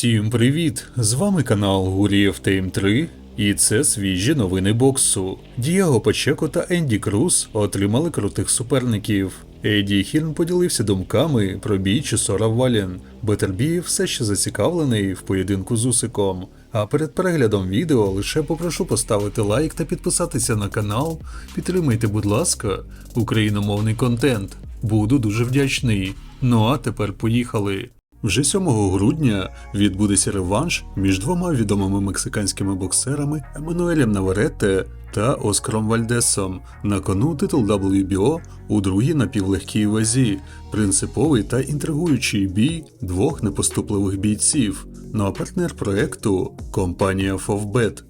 Всім привіт! З вами канал Гурієв Тейм 3 і це свіжі новини боксу. Дієго Пачеко та Енді Круз отримали крутих суперників. Еді Хірн поділився думками про бій Чесора Валін. Бетербі все ще зацікавлений в поєдинку з Усиком. А перед переглядом відео лише попрошу поставити лайк та підписатися на канал. Підтримайте, будь ласка, україномовний контент. Буду дуже вдячний. Ну а тепер поїхали. Вже 7 грудня відбудеться реванш між двома відомими мексиканськими боксерами Еммануелем Наваретте та Оскаром Вальдесом на кону титул WBO у другій напівлегкій вазі, принциповий та інтригуючий бій двох непоступливих бійців. Ну а партнер проекту компанія Фовбет.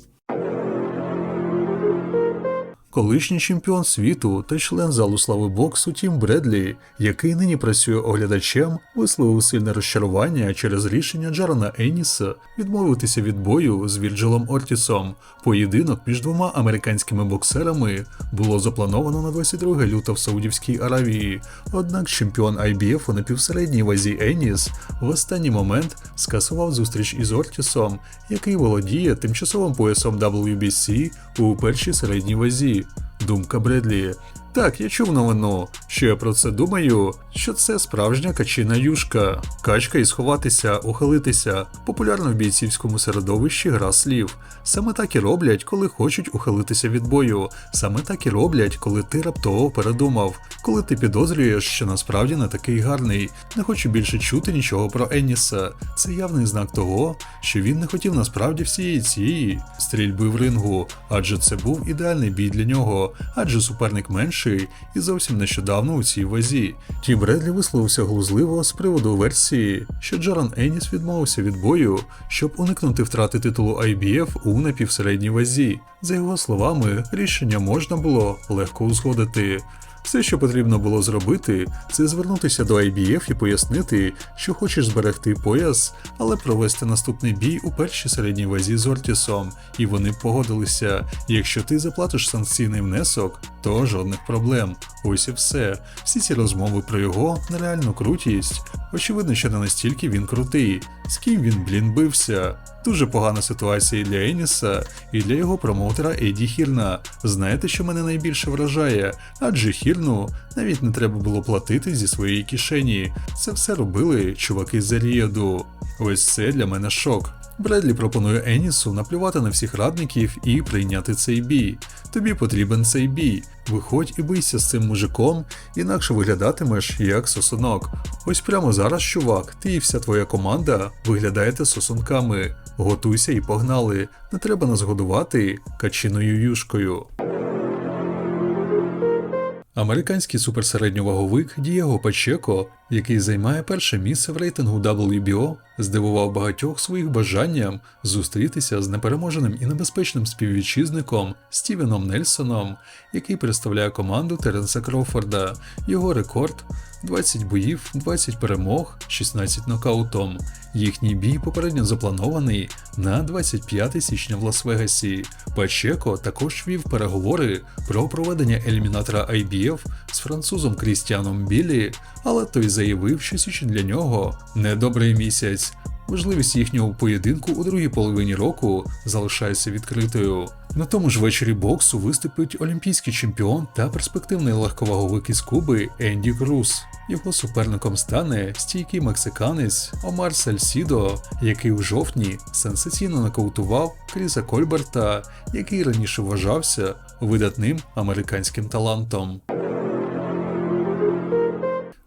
Колишній чемпіон світу та член залу слави боксу Тім Бредлі, який нині працює оглядачем, висловив сильне розчарування через рішення Джарана Еніса відмовитися від бою з Вірджилом Ортісом. Поєдинок між двома американськими боксерами було заплановано на 22 лютого в Саудівській Аравії. Однак чемпіон IBF у напівсередній вазі Еніс в останній момент скасував зустріч із Ортісом, який володіє тимчасовим поясом WBC у першій середній вазі. Думка Бредлі. Так, я чув новину. Що я про це думаю? Що це справжня качина юшка. Качка і сховатися, ухилитися. Популярно в бійцівському середовищі гра слів. Саме так і роблять, коли хочуть ухилитися від бою. Саме так і роблять, коли ти раптово передумав, коли ти підозрюєш, що насправді не такий гарний. Не хочу більше чути нічого про Енніса. Це явний знак того, що він не хотів насправді всієї цієї стрільби в рингу, адже це був ідеальний бій для нього, адже суперник менший і зовсім нещодавно у цій вазі. Ті Бредлі висловився глузливо з приводу версії, що Джаран Еніс відмовився від бою, щоб уникнути втрати титулу IBF у напівсередній вазі. За його словами, рішення можна було легко узгодити. Все, що потрібно було зробити, це звернутися до IBF і пояснити, що хочеш зберегти пояс, але провести наступний бій у першій середній вазі з Ортісом, і вони погодилися. Якщо ти заплатиш санкційний внесок, то жодних проблем. Ось і все. Всі ці розмови про його нереальну крутість. Очевидно, що не настільки він крутий. З ким він, блін, бився. Дуже погана ситуація і для Еніса, і для його промоутера Еді Хірна. Знаєте, що мене найбільше вражає? Адже Хірну навіть не треба було платити зі своєї кишені. Це все робили чуваки з Ріаду. Ось це для мене шок. Бредлі пропонує Енісу наплювати на всіх радників і прийняти цей бій. Тобі потрібен цей бій. Виходь і бийся з цим мужиком, інакше виглядатимеш як сосунок. Ось прямо зараз, чувак, ти і вся твоя команда виглядаєте сосунками. Готуйся і погнали. Не треба нас годувати качиною юшкою. Американський суперсередньоваговик Дієго Пачеко, який займає перше місце в рейтингу WBO, здивував багатьох своїх бажанням зустрітися з непереможеним і небезпечним співвітчизником Стівеном Нельсоном, який представляє команду Теренса Кроуфорда. Його рекорд 20 боїв, 20 перемог, 16 нокаутом. Їхній бій попередньо запланований на 25 січня в Лас-Вегасі. Пачеко також вів переговори про проведення елімінатора IBF з французом Крістіаном Білі, але той заявив, що січень для нього недобрий місяць. Можливість їхнього поєдинку у другій половині року залишається відкритою. На тому ж вечорі боксу виступить олімпійський чемпіон та перспективний легковаговик із Куби Енді Круз. Його суперником стане стійкий мексиканець Омар Сальсідо, який у жовтні сенсаційно нокаутував Кріса Кольберта, який раніше вважався видатним американським талантом.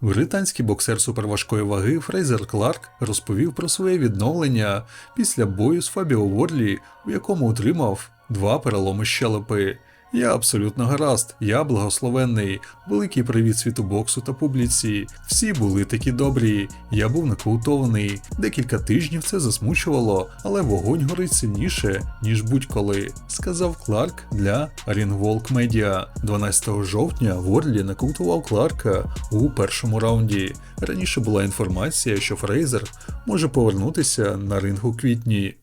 Британський боксер суперважкої ваги Фрейзер Кларк розповів про своє відновлення після бою з Фабіо Ворлі, у якому отримав два переломи щелепи. Я абсолютно гаразд, я благословенний. Великий привіт світу боксу та публіці. Всі були такі добрі. Я був нокаутований. Декілька тижнів це засмучувало, але вогонь горить сильніше, ніж будь-коли, сказав Кларк для Ringwalk Media. 12 жовтня Ворлі нокаутував Кларка у першому раунді. Раніше була інформація, що Фрейзер може повернутися на ринг у квітні.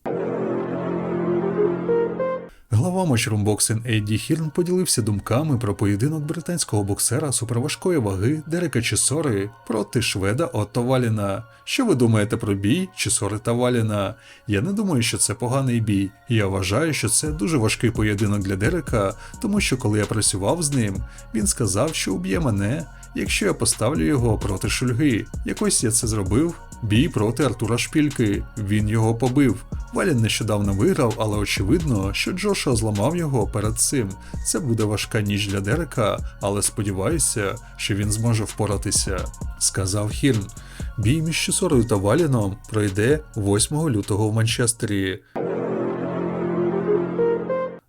Глава Голова Матчрумбоксин Едді Хірн поділився думками про поєдинок британського боксера суперважкої ваги Дерека Чісори проти шведа Отто Валіна. Що ви думаєте про бій Чісори та Валіна? Я не думаю, що це поганий бій. Я вважаю, що це дуже важкий поєдинок для Дерека, тому що коли я працював з ним, він сказав, що уб'є мене, якщо я поставлю його проти шульги. Якось я це зробив. Бій проти Артура Шпільки. Він його побив. Валін нещодавно виграв, але очевидно, що Джоша зламав його перед цим. Це буде важка ніч для Дерека, але сподіваюся, що він зможе впоратися, сказав Хірн. Бій між Чісорою та Валіном пройде 8 лютого в Манчестері.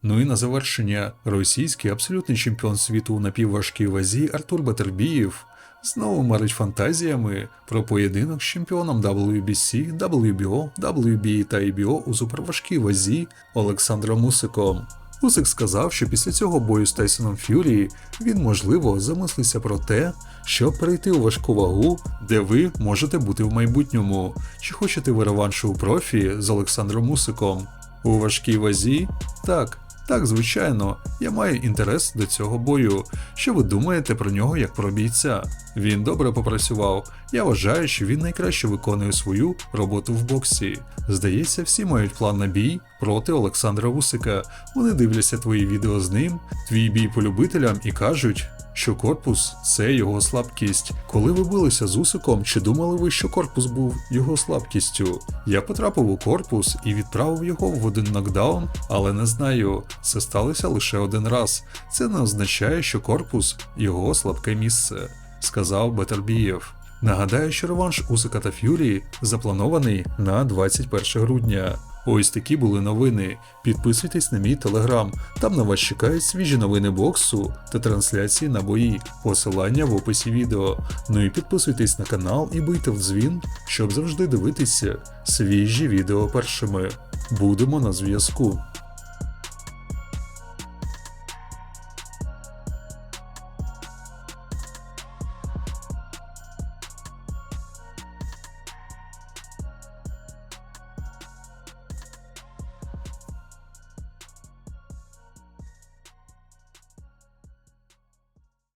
Ну і на завершення, російський абсолютний чемпіон світу у напівважкій вазі Артур Батербієв знову марить фантазіями про поєдинок з чемпіоном WBC, WBO, WBA та IBO у суперважкій вазі Олександром Усиком. Усик сказав, що після цього бою з Тайсоном Ф'юрі він, можливо, замислився про те, щоб перейти у важку вагу, де ви можете бути в майбутньому. Чи хочете ви реваншу у профі з Олександром Усиком? У важкій вазі? Так. Так, звичайно, я маю інтерес до цього бою. Що ви думаєте про нього як про бійця? Він добре попрацював. Я вважаю, що він найкраще виконує свою роботу в боксі. Здається, всі мають план на бій проти Олександра Усика. Вони дивляться твої відео з ним, твій бій по любителям і кажуть, що корпус це його слабкість. Коли ви билися з Усиком, чи думали ви, що корпус був його слабкістю? Я потрапив у корпус і відправив його в один нокдаун, але не знаю, це сталося лише один раз. Це не означає, що корпус його слабке місце, сказав Бетербієв. Нагадаю, що реванш Усика та Ф'юрі запланований на 21 грудня. Ось такі були новини. Підписуйтесь на мій телеграм. Там на вас чекають свіжі новини боксу та трансляції на бої. Посилання в описі відео. Ну і підписуйтесь на канал і бийте в дзвін, щоб завжди дивитися свіжі відео першими. Будемо на зв'язку.